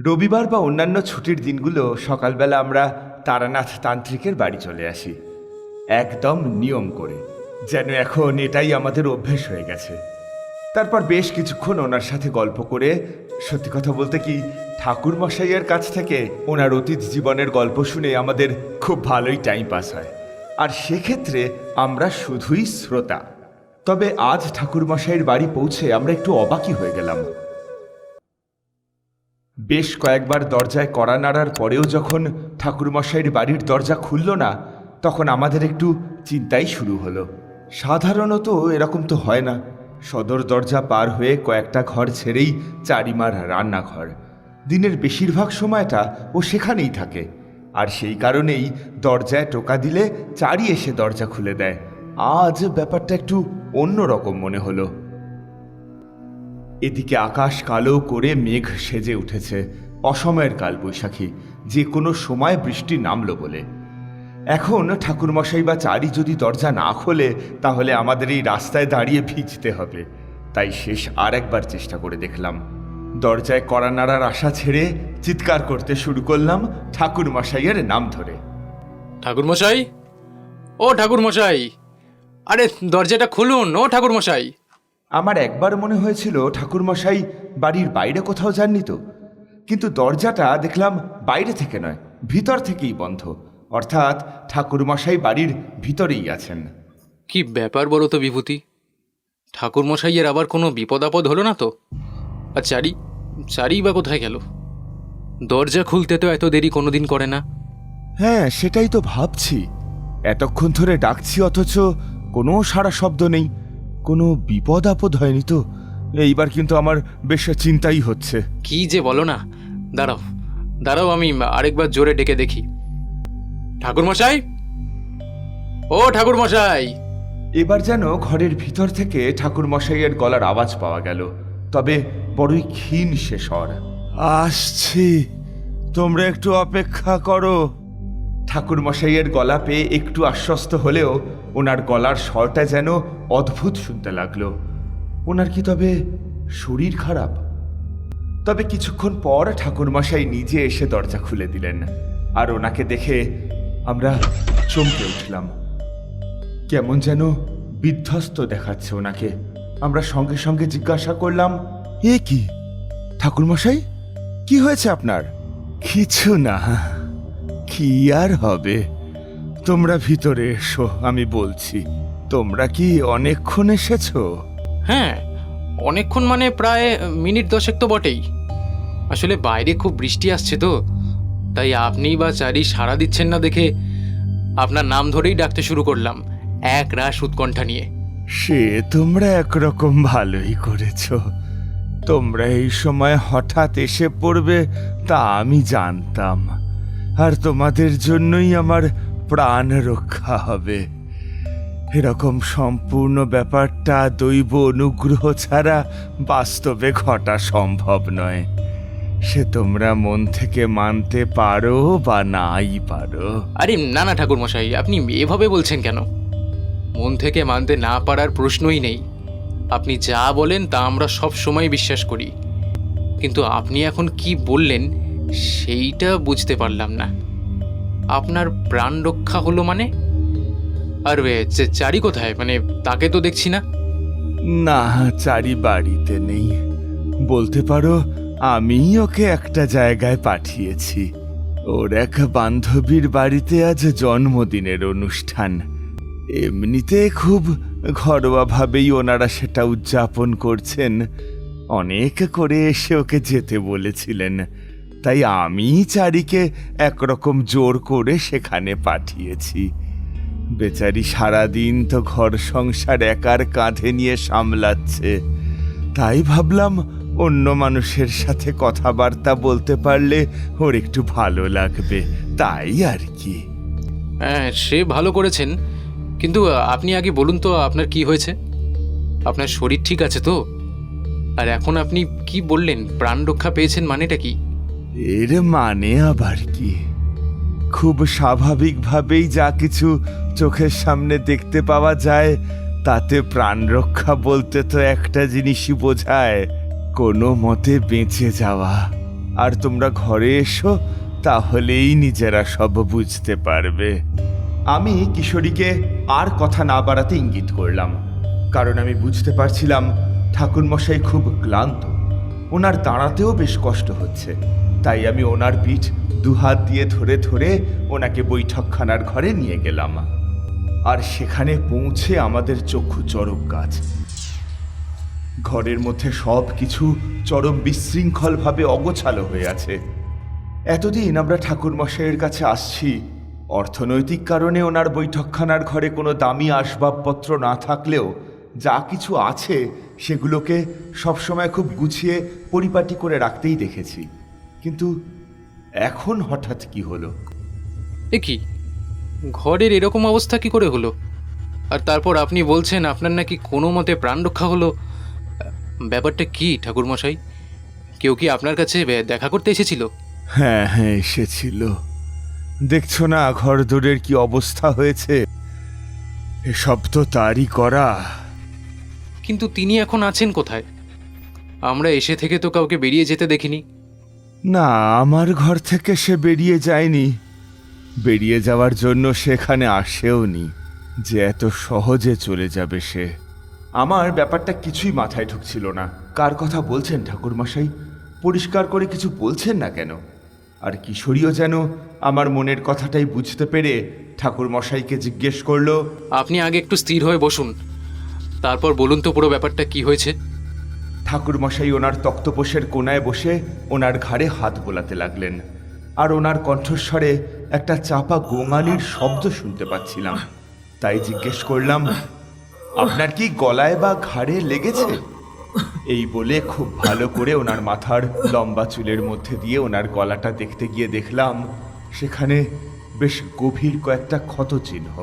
রবিবার বা অন্যান্য ছুটির দিনগুলো সকালবেলা আমরা তারানাথ তান্ত্রিকের বাড়ি চলে আসি। একদম নিয়ম করে। যেন এখন এটাই আমাদের অভ্যেস হয়ে গেছে। তারপর বেশ কিছুক্ষণ ওনার সাথে গল্প করে, সত্যি কথা বলতে কি ঠাকুর মশাইয়ের কাছ থেকে ওনার অতীত জীবনের গল্প শুনে আমাদের খুব ভালোই টাইম পাস হয়। আর সেক্ষেত্রে আমরা শুধুই শ্রোতা। তবে আজ ঠাকুর মশাইয়ের বাড়ি পৌঁছে আমরা একটু অবাকই হয়ে গেলাম। বেশ কয়েকবার দরজায় কড়া নাড়ার পরেও যখন ঠাকুরমশাইয়ের বাড়ির দরজা খুলল না, তখন আমাদের একটু চিন্তাই শুরু হলো। সাধারণত এরকম তো হয় না। সদর দরজা পার হয়ে কয়েকটা ঘর ছেড়েই চারিমার রান্নাঘর। দিনের বেশিরভাগ সময়টা ও সেখানেই থাকে। আর সেই কারণেই দরজায় টোকা দিলে চারি এসে দরজা খুলে দেয়। আজ ব্যাপারটা একটু অন্যরকম মনে হলো। এদিকে আকাশ কালো করে মেঘ সেজে উঠেছে। অসময়ের কাল, বৈশাখী। যে কোনো সময় বৃষ্টি নামলো বলে। এখন ঠাকুরমশাই বা চারি যদি দরজা না খোলে, তাহলে আমাদের এই রাস্তায় দাঁড়িয়ে ভিজতে হবে। তাই শেষ আর একবার চেষ্টা করে দেখলাম। দরজায় কড়া নাড়ার আশা ছেড়ে চিৎকার করতে শুরু করলাম ঠাকুরমশাইয়ের নাম ধরে। ঠাকুরমশাই? ও ঠাকুরমশাই! আরে, দরজাটা খুলুন। ও ঠাকুরমশাই! আমার একবার মনে হয়েছিল ঠাকুরমশাই বাড়ির বাইরে কোথাও যাননি তো। কিন্তু দরজাটা দেখলাম বাইরে থেকে নয় ভিতর থেকেই বন্ধ। অর্থাৎ ঠাকুরমশাই বাড়ির ভিতরেই আছেন। কি ব্যাপার বলো তো বিভূতি? ঠাকুরমশাইয়ের আবার কোনো বিপদ আপদ হলো না তো? আর চারি চারি বা কোথায় গেল? দরজা খুলতে তো এত দেরি কোনোদিন করে না। হ্যাঁ সেটাই তো ভাবছি। এতক্ষণ ধরে ডাকছি অথচ কোনো সারা শব্দ নেই। কোনো বিপদ আপদ হয়নি তো? এইবার কিন্তু আমার বেশ চিন্তাই হচ্ছে। কি যে বলো না। দাঁড়াও দাঁড়াও আমি আরেকবার জোরে ডেকে দেখি। ঠাকুরমশাই? ও ঠাকুরমশাই! এবার যেন ঘরের ভিতর থেকে ঠাকুর মশাইয়ের গলার আওয়াজ পাওয়া গেল তবে বড়ই ক্ষীণ সে স্বর। আসছি তোমরা একটু অপেক্ষা করো। ঠাকুর মশাইয়ের গলা পেয়ে একটু আশ্বস্ত হলেও ওনার গলার স্বরটা যেন অদ্ভুত শুনতে লাগল। ওনার কি তবে শরীর খারাপ? তবে কিছুক্ষণ পর ঠাকুরমশাই নিজে এসে দরজা খুলে দিলেন আর ওনাকে দেখে আমরা চমকে উঠলাম। কেমন যেন বিধ্বস্ত দেখাচ্ছে ওনাকে। আমরা সঙ্গে সঙ্গে জিজ্ঞাসা করলাম, এ কি? ঠাকুরমশাই, কি হয়েছে আপনার? কিছু না, কি আর হবে? তোমরা ভিতরে এসো আমি বলছি। তোমরা কি অনেকক্ষণ এসেছ? হ্যাঁ অনেকক্ষণ মানে প্রায় মিনিট দশেক তো বটেই। আসলে বাইরে খুব বৃষ্টি আসছে তো তাই আপনি বা চারি সাড়া দিচ্ছেন না দেখে আপনার নাম ধরেই ডাকতে শুরু করলাম এক রাস উৎকণ্ঠা নিয়ে। সে তোমরা একরকম ভালোই করেছ। তোমরা এই সময় হঠাৎ এসে পড়বে তা আমি জানতাম। আর তোমাদের জন্যই আমার প্রাণ রক্ষা হবে। এরকম সম্পূর্ণ ব্যাপারটা দৈব অনুগ্রহ ছাড়া বাস্তবে ঘটা সম্ভব নয়। সে তোমরা মন থেকে মানতে পারো বা নাই পারো। আরে না না, ঠাকুরমশাই, আপনি এভাবে বলছেন কেন? মন থেকে মানতে না পারার প্রশ্নই নেই। আপনি যা বলেন তা আমরা সব সময় বিশ্বাস করি। কিন্তু আপনি এখন কি বললেন, সেইটা বুঝতে পারলাম না। আপনার প্রাণ রক্ষা হলো মানে? আর চারি কোথায়? মানে তাকে তো দেখছি না। না, চারি বাড়িতে নেই। বলতে পারো আমি ওকে একটা জায়গায় পাঠিয়েছি। ওর এক বান্ধবীর বাড়িতে আজ জন্মদিনের অনুষ্ঠান। এমনিতে খুব ঘরোয়াভাবেই ওনারা সেটা উদযাপন করছেন। অনেক করে এসে ওকে যেতে বলেছিলেন। তাই আমি চারিকে একরকম জোর করে সেখানে পাঠিয়েছি। বেচারি সারাদিন তো ঘর সংসার একার কাঁধে নিয়ে সামলাচ্ছে। তাই ভাবলাম অন্য মানুষের সাথে কথাবার্তা বলতে পারলে ওর একটু ভালো লাগবে, তাই আর কি। হ্যাঁ সে ভালো করেছেন। কিন্তু আপনি আগে বলুন তো আপনার কি হয়েছে? আপনার শরীর ঠিক আছে তো? আর এখন আপনি কি বললেন? প্রাণ রক্ষা পেয়েছেন মানেটা কি? এর মানে আবার কি? খুব স্বাভাবিকভাবেই যা কিছু চোখের সামনে দেখতে পাওয়া যায়, তাতে প্রাণ রক্ষা বলতে তো একটা জিনিসই বোঝায়, কোনো মতে বেঁচে যাওয়া। আর তোমরা ঘরে এসো, তাহলেই নিজেরা সব বুঝতে পারবে। আমি কিশোরীকে আর কথা না বাড়াতে ইঙ্গিত করলাম, কারণ আমি বুঝতে পারছিলাম ঠাকুরমশাই খুব ক্লান্ত। ওনার দাঁড়াতেও বেশ কষ্ট হচ্ছে। তাই আমি ওনার পিঠ দুহাত দিয়ে ধরে ধরে ওনাকে বৈঠকখানার ঘরে নিয়ে গেলাম। আর সেখানে পৌঁছে আমাদের চক্ষু চরক গাছ ঘরের মধ্যে সব কিছু চরম বিশৃঙ্খলভাবে অগোছালো হয়ে আছে। এতদিন আমরা ঠাকুরমশাইয়ের কাছে আসছি। অর্থনৈতিক কারণে ওনার বৈঠকখানার ঘরে কোনো দামি আসবাবপত্র না থাকলেও যা কিছু আছে সেগুলোকে সবসময় খুব গুছিয়ে পরিপাটি করে রাখতেই দেখেছি। কিন্তু এখন হঠাৎ কি হলো? এ কি? ঘরের এরকম অবস্থা কি করে হলো? আর তারপর আপনি বলছেন আপনার নাকি কোনো মতে প্রাণ রক্ষা হলো। ব্যাপারটা কি ঠাকুরমশাই? কেউ কি আপনার কাছে দেখা করতে এসেছিল? হ্যাঁ হ্যাঁ এসেছিল। দেখছ না ঘর দোরের কি অবস্থা হয়েছে? এসব তো তারই করা। কিন্তু তিনি এখন আছেন কোথায়? আমরা এসে থেকে তো কাউকে বেরিয়ে যেতে দেখিনি। না আমার ঘর থেকে সে বেরিয়ে যায়নি। বেরিয়ে যাওয়ার জন্য সেখানে আসেওনি। যে এত সহজে চলে যাবে সে। আমার ব্যাপারটা কিছুই মাথায় ঢুকছিল না। কার কথা বলছেন ঠাকুরমশাই? পরিষ্কার করে কিছু বলছেন না কেন? আর কিশোরীও যেন আমার মনের কথাটাই বুঝতে পেরে ঠাকুরমশাইকে জিজ্ঞেস করল আপনি আগে একটু স্থির হয়ে বসুন। তারপর বলুন তো পুরো ব্যাপারটা কি হয়েছে? ঠাকুরমশাই ওনার তক্তপোষের কোনায় বসে ওনার ঘাড়ে হাত বোলাতে লাগলেন। আর ওনার কণ্ঠস্বরে একটা চাপা গোঙালির শব্দ শুনতে পাচ্ছিলাম। তাই জিজ্ঞেস করলাম, আপনার কি গলায় বা ঘাড়ে লেগেছে? এই বলে খুব ভালো করে ওনার মাথার লম্বা চুলের মধ্যে দিয়ে ওনার গলাটা দেখতে গিয়ে দেখলাম, সেখানে বেশ গভীর কয়েকটা ক্ষত চিহ্ন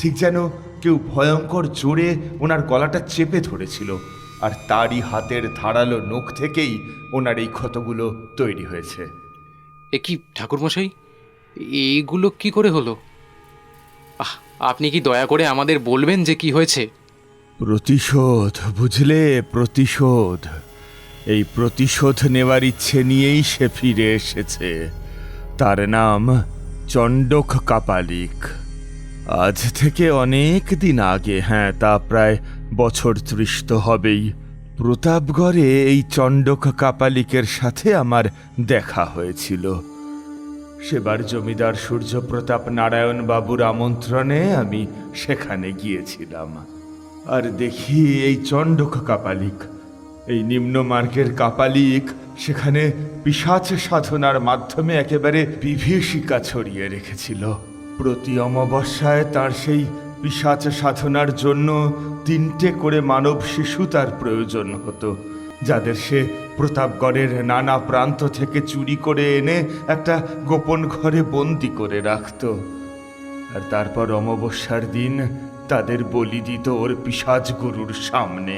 ঠিক যেন কেউ ভয়ঙ্কর জোরে ওনার গলাটা চেপে ধরেছিল আর তারই হাতের ধারালো নখ থেকেই ওনার এই ক্ষতগুলো তৈরি হয়েছে। এ কি ঠাকুরমশাই? এইগুলো কি করে হলো? আহ আপনি কি দয়া করে আমাদের বলবেন যে কি হয়েছে? প্রতিশোধ বুঝলে প্রতিশোধ। এই প্রতিশোধ নেওয়ার ইচ্ছে নিয়েই সে ফিরে এসেছে। তার নাম চণ্ডক কাপালিক। আজ থেকে অনেক দিন আগে হ্যাঁ তা প্রায় বছর ত্রিশ তো হবেই। প্রতাপগড়ে এই চণ্ডক কাপালিকের সাথে আমার দেখা হয়েছিল। সেবার জমিদার সূর্যপ্রতাপ নারায়ণ বাবুর আমন্ত্রণে আমি সেখানে গিয়েছিলাম। আর দেখি এই চণ্ডক কাপালিক, এই নিম্নমার্গের কাপালিক সেখানে পিসাচ সাধনার মাধ্যমে একেবারে বিভীষিকা ছড়িয়ে রেখেছিল। প্রতি অমাবস্যায় তার সেই পিসাচ সাধনার জন্য তিনটে করে মানব শিশু তার প্রয়োজন হতো, যাদের সে প্রতাপগড়ের নানা প্রান্ত থেকে চুরি করে এনে একটা গোপন ঘরে বন্দি করে রাখত। আর তারপর অমাবস্যার দিন তাদের বলি দিত ওর পিসাজ গুরুর সামনে।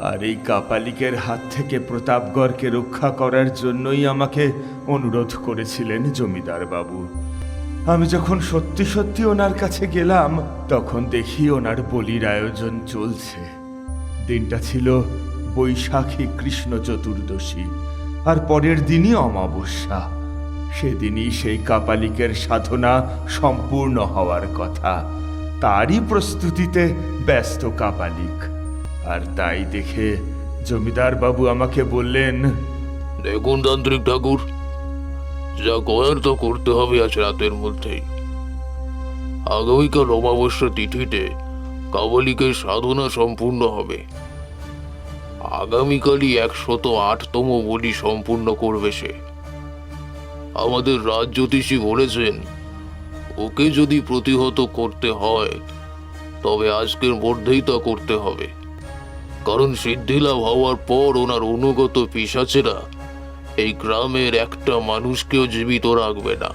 আর এই কাপালিকের হাত থেকে প্রতাপগড়কে রক্ষা করার জন্যই আমাকে অনুরোধ করেছিলেন জমিদার বাবু। আমি যখন সত্যি সত্যি ওনার কাছে গেলাম, তখন দেখি ওনার বলির আয়োজন চলছে। দিনটা ছিল বৈশাখী কৃষ্ণ চতুর্দশী, আর পরের দিনই অমাবস্যা। সেদিনই সেই কাপালিকের সাধনা সম্পূর্ণ হওয়ার কথা। তারই প্রস্তুতিতে ব্যস্ত কাপালিক। আর তাই দেখে জমিদার বাবু আমাকে বললেন, দেখুন তান্ত্রিক ঠাকুর যা করার তো করতে হবে আজ রাতের মধ্যেই। আগামীকাল অমাবস্যা তিথিতে কাবলিকের সাধনা সম্পূর্ণ হবে। আগামীকালই একশত আটতম বলি সম্পূর্ণ করবে সে। আমাদের রাজ জ্যোতিষী বলেছেন, ওকে যদি প্রতিহত করতে হয়, তবে আজকের মধ্যেই তা করতে হবে। কারণ সিদ্ধিলাভ হওয়ার পর ওনার অনুগত পিসাচেরা এই গ্রামের একটা মানুষকেও জীবিত রাখবে না।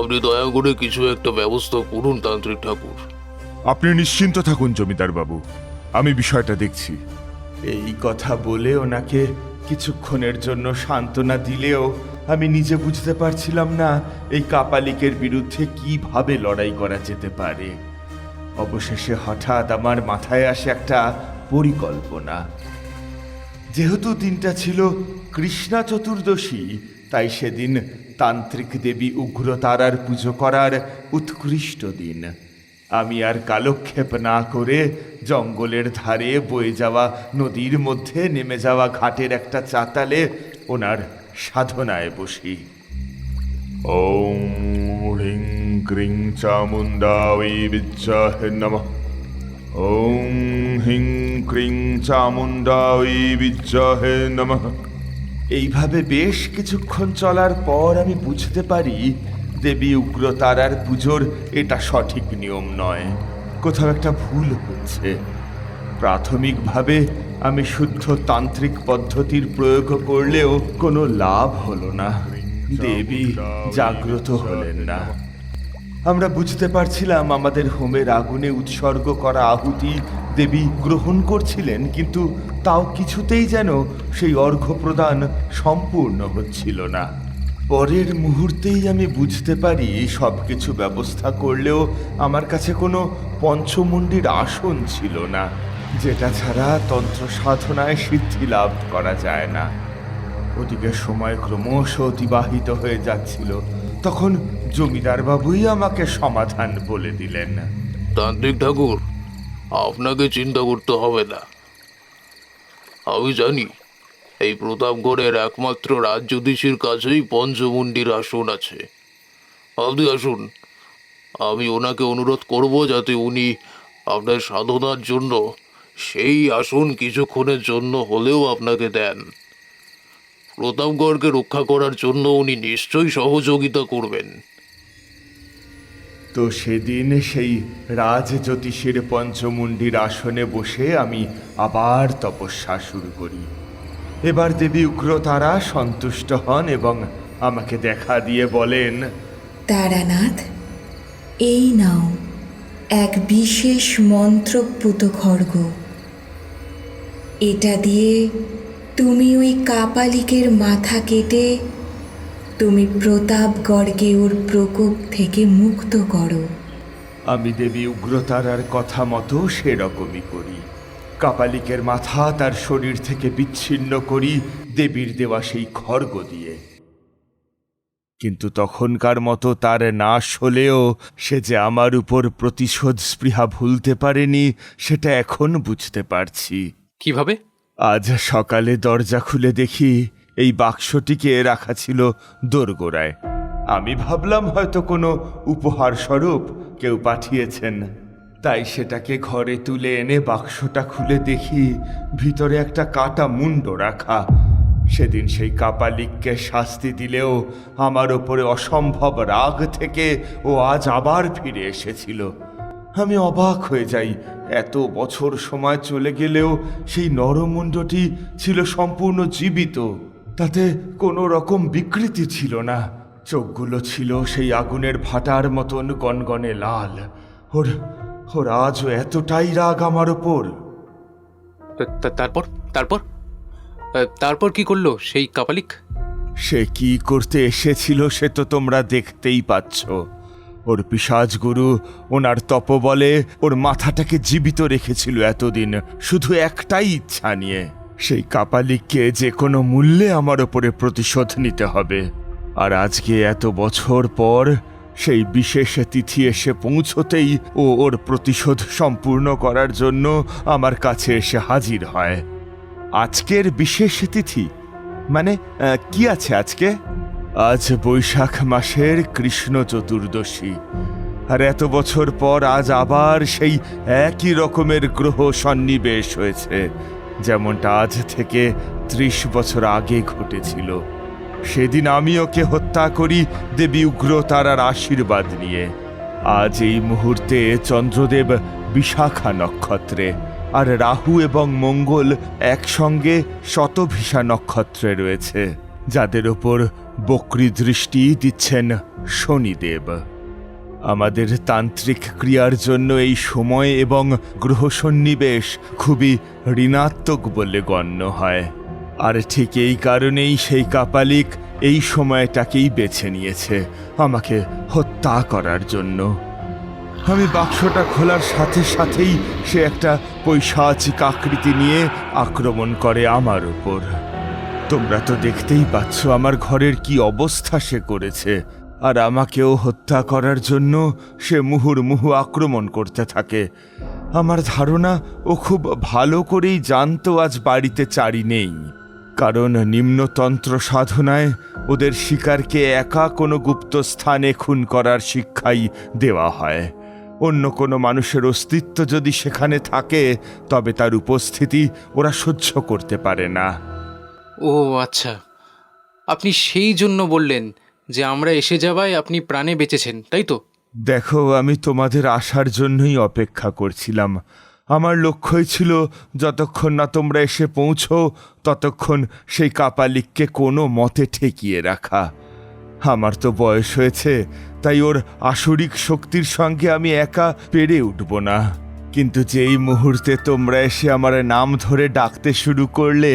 আপনি দয়া করে কিছু একটা ব্যবস্থা করুন তান্ত্রিক ঠাকুর। আপনি নিশ্চিন্ত থাকুন জমিদার বাবু। আমি বিষয়টা দেখছি। এই কথা বলে ওনাকে কিছুক্ষণের জন্য সান্ত্বনা দিলেও আমি নিজে বুঝতে পারছিলাম না এই কাপালিকের বিরুদ্ধে কীভাবে লড়াই করা যেতে পারে। অবশেষে হঠাৎ আমার মাথায় আসে একটা পরিকল্পনা। যেহেতু দিনটা ছিল কৃষ্ণা চতুর্দশী, তাই সেদিন তান্ত্রিক দেবী উগ্রতারার পুজো করার উৎকৃষ্ট দিন। আমি আর কালক্ষেপ না করে জঙ্গলের ধারে বয়ে যাওয়া, নদীর মধ্যে নেমে যাওয়া ঘাটের একটা চাতালে ওনার সাধনায় বসি। ওম হ্রিং ক্রিং চামুন্ডাই বিচ্ছাহে নমঃ। ওম হিং ক্রিং চামুন্ডাই বিচ্ছাহে নমঃ। এইভাবে বেশ কিছুক্ষণ চলার পর আমি বুঝতে পারি দেবী উগ্রতারার পুজোর এটা সঠিক নিয়ম নয়। কোথাও একটা ভুল হচ্ছে। প্রাথমিকভাবে আমি শুদ্ধ তান্ত্রিক পদ্ধতির প্রয়োগ করলেও কোনো লাভ হলো না। দেবী জাগ্রত হলেন না। আমরা বুঝতে পারছিলাম আমাদের হোমের আগুনে উৎসর্গ করা আহুতি দেবী গ্রহণ করছিলেন, কিন্তু তাও কিছুতেই যেন সেই অর্ঘ্য প্রদান সম্পূর্ণ হচ্ছিল না। পরের মুহূর্তেই আমি বুঝতে পারি সব কিছু ব্যবস্থা করলেও আমার কাছে কোনো পঞ্চমুণ্ডির আসন ছিল না, যেটা ছাড়া তন্ত্র সাধনায় সিদ্ধি লাভ করা যায় না। ওদিকে সময় ক্রমশ অতিবাহিত হয়ে যাচ্ছিল। তখন জমিদার বাবুই আমাকে সমাধান বলে দিলেন। তান্ত্রিক ঠাকুর, আপনাকে চিন্তা করতে হবে না। আমি জানি, এই প্রতাপগড়ের একমাত্র রাজ্যধীশের কাছেই পঞ্চমুণ্ডির আসন আছে। আপনি আসুন, আমি ওনাকে অনুরোধ করব যাতে উনি আপনার সাধনার জন্য সেই আসন কিছুক্ষণের জন্য হলেও আপনাকে দেন। প্রতাপগড়কে রক্ষা করার জন্য উনি নিশ্চয়ই সহযোগিতা করবেন। তো সেদিন সেই রাজ জ্যোতিষীর পঞ্চমুণ্ডির আসনে বসে আমি আবার তপস্যা শুরু করি। এবার দেবী উগ্রতারা সন্তুষ্ট হন এবং আমাকে দেখা দিয়ে বলেন তারানাথ এই নাও এক বিশেষ মন্ত্রপুত খড়গ। এটা দিয়ে তুমি ওই কাপালিকের মাথা কেটে তুমি প্রতাপগড়কে ওর প্রকোপ থেকে মুক্ত করো। আমি দেবী উগ্রতারার কথা মতো সেরকমই করি। কাপালিকের মাথা তার শরীর থেকে বিচ্ছিন্ন করি দেবীর দেওয়া সেই খড়গ দিয়ে। কিন্তু তখনকার মতো তার নাশ হলেও সে যে আমার উপর প্রতিশোধ স্পৃহা ভুলতে পারেনি সেটা এখন বুঝতে পারছি। কীভাবে? আজ সকালে দরজা খুলে দেখি এই বাক্সটিকে রাখা ছিল দোরগোড়ায়। আমি ভাবলাম হয়তো কোনো উপহার স্বরূপ কেউ পাঠিয়েছেন। তাই সেটাকে ঘরে তুলে এনে বাক্সটা খুলে দেখি ভিতরে একটা কাটা মুন্ড রাখা। সেদিন সেই কাপালিককে শাস্তি দিলেও আমার ওপরে অসম্ভব রাগ থেকে ও আজ আবার ফিরে এসেছিল। আমি অবাক হয়ে যাই। এত বছর সময় চলে গেলেও সেই নরমুণ্ডটি ছিল সম্পূর্ণ জীবিত। তাতে কোনো রকম বিকৃতি ছিল না। চোখগুলো ছিল সেই আগুনের ভাটার মতন গনগনে লাল। ওর ওর আজও এতটাই রাগ আমার ওপর। তারপর? তারপর? তারপর কি করল সেই কাপালিক? সে কি করতে এসেছিল সে তো তোমরা দেখতেই পাচ্ছ। ওর পিসাজ গুরু ওনার তপবলে ওর মাথাটাকে জীবিত রেখেছিল এতদিন, শুধু একটাই ইচ্ছা নিয়ে। সেই কাপালিককে যে কোনো মূল্যে আমার ওপরে প্রতিশোধ নিতে হবে। আর আজকে এত বছর পর সেই বিশেষ তিথি এসে পৌঁছতেই ও ওর প্রতিশোধ সম্পূর্ণ করার জন্য আমার কাছে এসে হাজির হয়। আজকের বিশেষ তিথি? মানে কি আছে আজকে? আজ বৈশাখ মাসের কৃষ্ণ চতুর্দশী। আর এত বছর পর আজ আবার সেই একই রকমের গ্রহ সন্নিবেশ হয়েছে, যেমনটা আজ থেকে ত্রিশ বছর আগে ঘটেছিল। সেদিন আমি ওকে হত্যা করি দেবী উগ্রতারার আশীর্বাদ নিয়ে। আজ এই মুহূর্তে চন্দ্রদেব বিশাখা নক্ষত্রে আর রাহু এবং মঙ্গল একসঙ্গে শতভিসা নক্ষত্রে রয়েছে, যাদের ওপর বক্রি দৃষ্টি দিচ্ছেন শনিদেব। আমাদের তান্ত্রিক ক্রিয়ার জন্য এই সময় এবং গ্রহ সন্নিবেশ খুবই ঋণাত্মক বলে গণ্য হয়। আর ঠিক এই কারণেই সেই কাপালিক এই সময়টাকেই বেছে নিয়েছে আমাকে হত্যা করার জন্য। আমি বাক্সটা খোলার সাথে সাথেই সে একটা পৈশাচিক আকৃতি নিয়ে আক্রমণ করে আমার উপর। তোমরা তো দেখতেই পাচ্ছ আমার ঘরের কি অবস্থা সে করেছে। আর আমাকেও হত্যা করার জন্য সে মুহুর্মুহু আক্রমণ করতে থাকে। আমার ধারণা, ও খুব ভালো করেই জানতো আজ বাড়িতে চারি নেই। কারণ নিম্নতন্ত্র সাধনায় ওদের শিকারকে একা কোনো গুপ্ত স্থানে খুন করার শিক্ষাই দেওয়া হয়। অন্য কোনো মানুষের অস্তিত্ব যদি সেখানে থাকে, তবে তার উপস্থিতি ওরা সহ্য করতে পারে না। ও আচ্ছা। আপনি সেই জন্য বললেন যে আমরা এসে যাওয়ায় আপনি প্রাণে বেঁচেছেন, তাই তো? দেখো, আমি তোমাদের আসার জন্যই অপেক্ষা করছিলাম। আমার লক্ষ্যই ছিল যতক্ষণ না তোমরা এসে পৌঁছো, ততক্ষণ সেই কাপালিককে কোনো মতে ঠেকিয়ে রাখা। আমার তো বয়স হয়েছে, তাই ওর আসরিক শক্তির সঙ্গে আমি একা পেরে উঠব না। কিন্তু যেই মুহূর্তে তোমরা এসে আমার নাম ধরে ডাকতে শুরু করলে,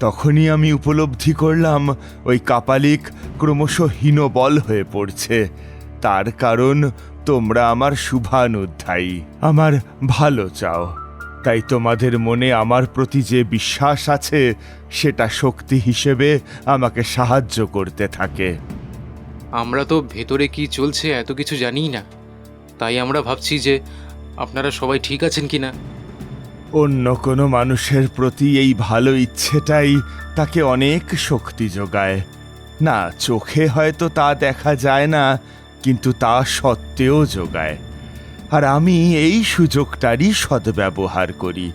তখনই আমি উপলব্ধি করলাম ওই কাপালিক ক্রমশ হীনবল হয়ে পড়ছে। তার কারণ তোমরা আমার শুভানুধ্যায়ী, আমার ভালো চাও। তাই তোমাদের মনে আমার প্রতি যে বিশ্বাস আছে, সেটা শক্তি হিসেবে আমাকে সাহায্য করতে থাকে। আমরা তো ভেতরে কি চলছে এত কিছু জানি না। তাই আমরা ভাবছি যে আপনারা সবাই ঠিক আছেন কি না অন্য কোনো মানুষের প্রতি এই ভালো ইচ্ছেটাই তাকে অনেক শক্তি যোগায়। না, চোখে হয়তো তা দেখা যায় না, কিন্তু তা সত্ত্বেও যোগায়। আর আমি এই সুযোগটারই সদ্ব্যবহার করি।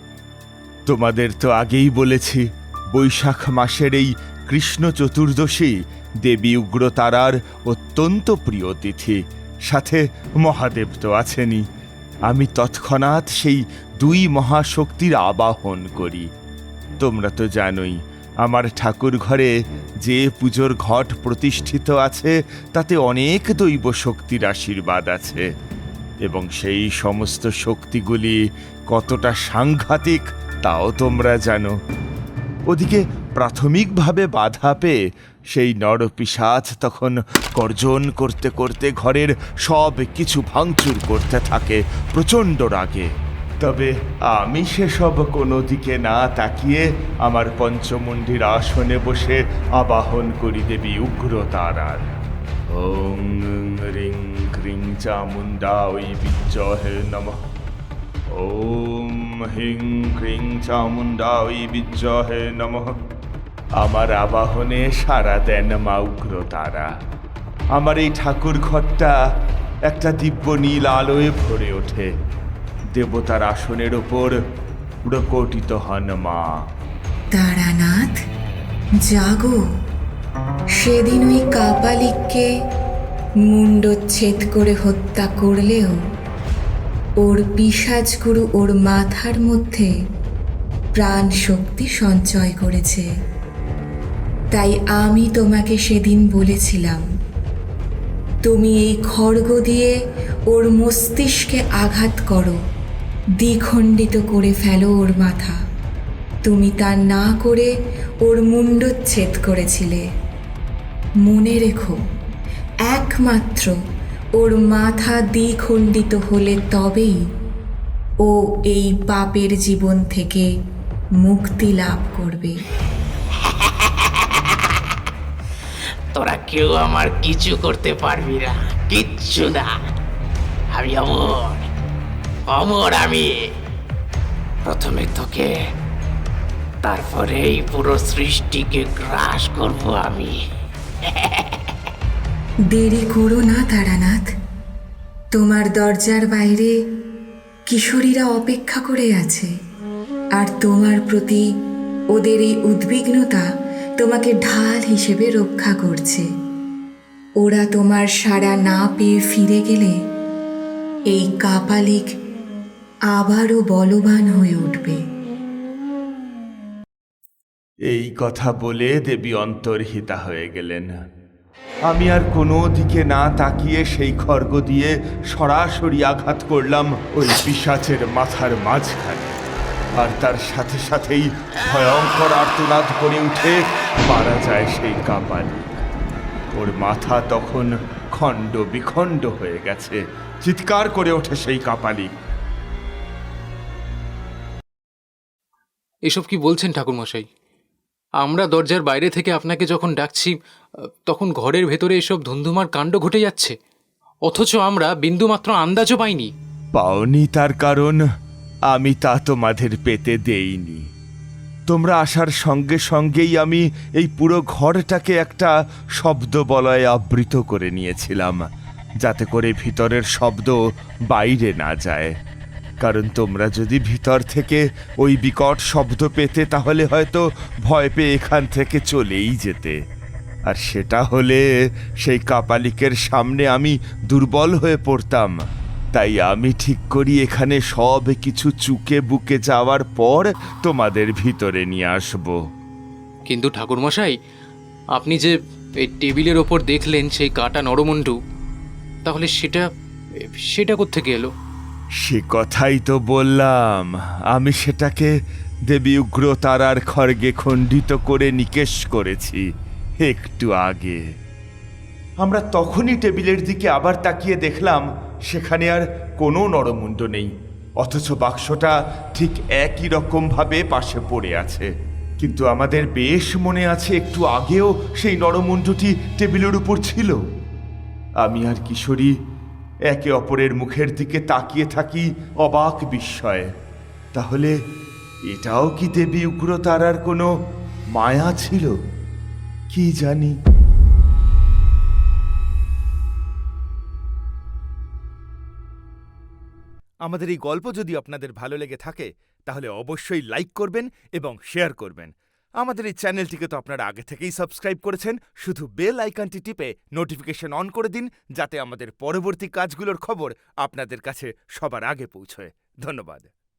তোমাদের তো আগেই বলেছি, বৈশাখ মাসের এই কৃষ্ণ চতুর্দশী দেবী উগ্রতারার অত্যন্ত প্রিয় তিথি। সাথে মহাদেব তো আছেনই। আমি তৎক্ষণাৎ সেই দুই মহাশক্তির আবাহন করি। তোমরা তো জানোই, আমার ঠাকুর ঘরে যে পুজোর ঘট প্রতিষ্ঠিত আছে, তাতে অনেক দৈব শক্তির আশীর্বাদ আছে। এবং সেই সমস্ত শক্তিগুলি কতটা সাংঘাতিক, তাও তোমরা জানো। ওদিকে প্রাথমিকভাবে বাধা পেয়ে সেই নরপিসাচ তখন গর্জন করতে করতে ঘরের সব কিছু ভাঙচুর করতে থাকে প্রচণ্ড রাগে। তবে আমি সেসব কোনো দিকে না তাকিয়ে আমার পঞ্চমুণ্ডির আসনে বসে আবাহন করি দেবী উগ্রতারার ওং রিং ক্রিং চামুণ্ডা ওই বিচ্চহে নমঃ। ওম হিং ক্রিং চামুণ্ডা ওই বিজ্জহে নমঃ। আমার আবাহনে সারা দেন মা উগ্র তারা আমার এই ঠাকুর ঘরটা একটা দিব্য নীল আলোয় ভরে ওঠে। দেবতার আসনের ওপর প্রকটিত হন মা। তারানাথ জাগো। সেদিন ওই কাপালিককে মুন্ডচ্ছেদ করে হত্যা করলেও ওর পিসাজ গুরু ওর মাথার মধ্যে প্রাণ শক্তি সঞ্চয় করেছে। তাই আমি তোমাকে সেদিন বলেছিলাম, তুমি এই খড়গ দিয়ে ওর মস্তিষ্কে আঘাত করো, দ্বিখণ্ডিত করে ফেলো ওর মাথা। তুমি তা না করে ওর মুণ্ডচ্ছেদ করেছিলে। মনে রেখো, একমাত্র ওর মাথা দ্বিখণ্ডিত হলে তবেই ও এই পাপের জীবন থেকে মুক্তি লাভ করবে। তোরা কেউ আমার কিছু করতে পারবি না। কিচ্ছু না। আমি অমর। অমর আমি। প্রথমে তোকে, তারপরে এই পুরো সৃষ্টিকে গ্রাস করব আমি। দেরি করো না তারানাথ। তোমার দরজার বাইরে কিশোরীরা অপেক্ষা করে আছে। আর তোমার প্রতি ওদের এই উদ্বিগ্নতা তোমাকে ঢাল হিসেবে রক্ষা করছে। ওরা তোমার সাড়া না পেয়ে ফিরে গেলে এই কাপালিক আবারও বলবান হয়ে উঠবে। এই কথা বলে দেবী অন্তর্হিতা হয়ে গেলেন। আমি আর কোনো দিকে না তাকিয়ে সেই খর্গ দিয়ে সরাসরি আঘাত করলাম ওই পিসাচের মাথার মাঝখানে। আর তার সাথে সাথেই ভয়ঙ্কর আর্তনাদ করে উঠে মারা যায় সেই কাপালি ওর মাথা তখন খণ্ড বিখণ্ড হয়ে গেছে। চিৎকার করে ওঠে সেই কাপালি এসব কি বলছেন ঠাকুরমশাই? আমরা দরজার বাইরে থেকে আপনাকে যখন ডাকছি তখন ঘরের ভেতরে এসব ধুন্ধুমার কাণ্ড ঘটে যাচ্ছে। অথচ আমরা বিন্দুমাত্র আন্দাজও পাইনি। পাওনি তার কারণ আমি তা তোমাদের পেতে দেইনি। তোমরা আসার সঙ্গে সঙ্গেই আমি এই পুরো ঘরটাকে একটা শব্দ বলয়ে আবৃত করে নিয়েছিলাম, যাতে করে ভিতরের শব্দ বাইরে না যায়। কারণ তোমরা যদি ভিতর থেকে ওই বিকট শব্দ পেতে, তাহলে হয়তো ভয় পেয়ে এখান থেকে চলেই যেতে। আর সেটা হলে সেই কাপালিকের সামনে আমি দুর্বল হয়ে পড়তাম। তাই আমি ঠিক করি এখানে সব কিছু চুকে বুকে যাওয়ার পর তোমাদের ভিতরে নিয়ে আসব। কিন্তু ঠাকুরমশাই আপনি যে এই টেবিলের ওপর দেখলেন সেই কাটা নরমণ্ডু তাহলে সেটা সেটা কোত্থেকে এলো? সে কথাই তো বললাম। আমি সেটাকে দেবী উগ্র তারার খড়গে খণ্ডিত করে নিকেশ করেছি একটু আগে। আমরা তখনই টেবিলের দিকে আবার তাকিয়ে দেখলাম সেখানে আর কোনো নরমুণ্ড নেই। অথচ বাক্সটা ঠিক একই রকমভাবে পাশে পড়ে আছে। কিন্তু আমাদের বেশ মনে আছে একটু আগেও সেই নরমুণ্ডটি টেবিলের উপর ছিল। আমি আর কিশোরী একে অপরের মুখের দিকে তাকিয়ে থাকি অবাক বিস্ময়ে। তাহলে এটাও কি দেবী উগ্র তারার কোনো মায়া ছিল? কি জানি। আমাদের এই গল্প যদি আপনাদের ভালো লেগে থাকে, তাহলে অবশ্যই লাইক করবেন এবং শেয়ার করবেন। আমাদের এই চ্যানেলটিকে তো আপনারা আগে থেকেই সাবস্ক্রাইব করেছেন, শুধু বেল আইকনটি টিপে নোটিফিকেশন অন করে দিন, যাতে আমাদের পরবর্তী কাজগুলোর খবর আপনাদের কাছে সবার আগে পৌঁছয়। ধন্যবাদ।